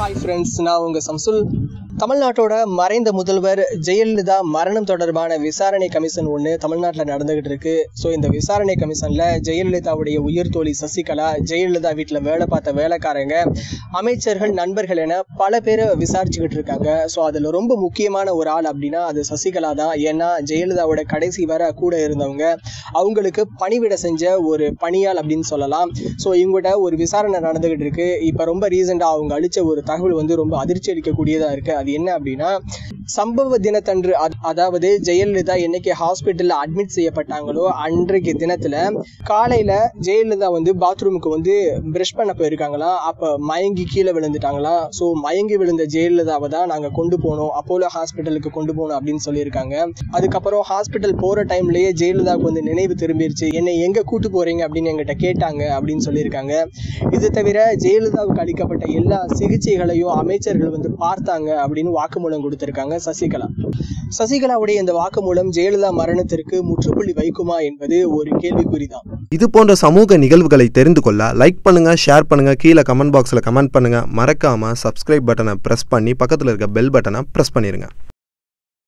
Hi friends நான் உங்கள் சம்சுல் தமிழ்நாட்டோட மறைந்த முதல்வர் ஜெயலலிதா மரணம் தொடர்பான விசாரணை கமிஷன் ஒன்று தமிழ்நாட்டில் நடந்துகிட்டு இருக்கு. ஸோ இந்த விசாரணை கமிஷனில் ஜெயலலிதாவுடைய உயிர் தோழி சசிகலா ஜெயலலிதா வீட்டில் வேலை பார்த்த வேலைக்காரங்க அமைச்சர்கள் நண்பர்கள் என பல பேரை விசாரிச்சுக்கிட்டு இருக்காங்க. ஸோ அதில் ரொம்ப முக்கியமான ஒரு ஆள் அப்படின்னா அது சசிகலா தான். ஏன்னா ஜெயலலிதாவோட கடைசி வர கூட இருந்தவங்க அவங்களுக்கு பணிவிட செஞ்ச ஒரு பணியாள் அப்படின்னு சொல்லலாம். ஸோ இவங்ககிட்ட ஒரு விசாரணை நடந்துகிட்டு இருக்கு. இப்போ ரொம்ப ரீசெண்டாக அவங்க அளித்த ஒரு தகவல் வந்து ரொம்ப அதிர்ச்சி அளிக்கக்கூடியதாக இருக்குது அது என்ன அப்படின்னா சம்பவ தினத்தன்று அத்- அதாவது ஜெயலலிதா என்னைக்கு ஹாஸ்பிட்டலில் அட்மிட் செய்யப்பட்டாங்களோ அன்றைக்கு தினத்தில் காலையில் ஜெயலலிதா வந்து பாத்ரூமுக்கு வந்து ப்ரஷ் பண்ண போயிருக்காங்களாம் அப்போ மயங்கி கீழே விழுந்துட்டாங்களாம் ஸோ மயங்கி விழுந்த ஜெயலலிதாவை தான் நாங்கள் கொண்டு போனோம் அப்போலோ ஹாஸ்பிட்டலுக்கு கொண்டு போனோம் அப்படின்னு சொல்லியிருக்காங்க. அதுக்கப்புறம் ஹாஸ்பிட்டல் போகிற டைம்லேயே ஜெயலலிதாவுக்கு வந்து நினைவு திரும்பிருச்சு என்னை எங்கே கூட்டு போகிறீங்க அப்படின்னு எங்கிட்ட கேட்டாங்க அப்படின்னு சொல்லியிருக்காங்க. இது தவிர ஜெயலலிதாவுக்கு அளிக்கப்பட்ட எல்லா சிகிச்சைகளையும் அமைச்சர்கள் வந்து பார்த்தாங்க அப்படின்னு வாக்குமூலம் கொடுத்திருக்காங்க. சசிகலா. சசிகலாவுடைய இந்த வாக்குமூலம் ஜெயலலிதா மரணத்திற்கு முற்றுப்புள்ளி வைக்குமா என்பது ஒரு கேள்விக்குறிதான். இது போன்ற சமூக நிகழ்வுகளை தெரிந்து கொள்ள லைக் பண்ணுங்க ஷேர் பண்ணுங்க கீழே கமெண்ட் பாக்ஸில் கமெண்ட் பண்ணுங்க. மறக்காம சப்ஸ்கிரைப் பட்டனை ப்ரெஸ் பண்ணி பக்கத்தில் இருக்க பெல் பட்டனை ப்ரெஸ் பண்ணிருங்க.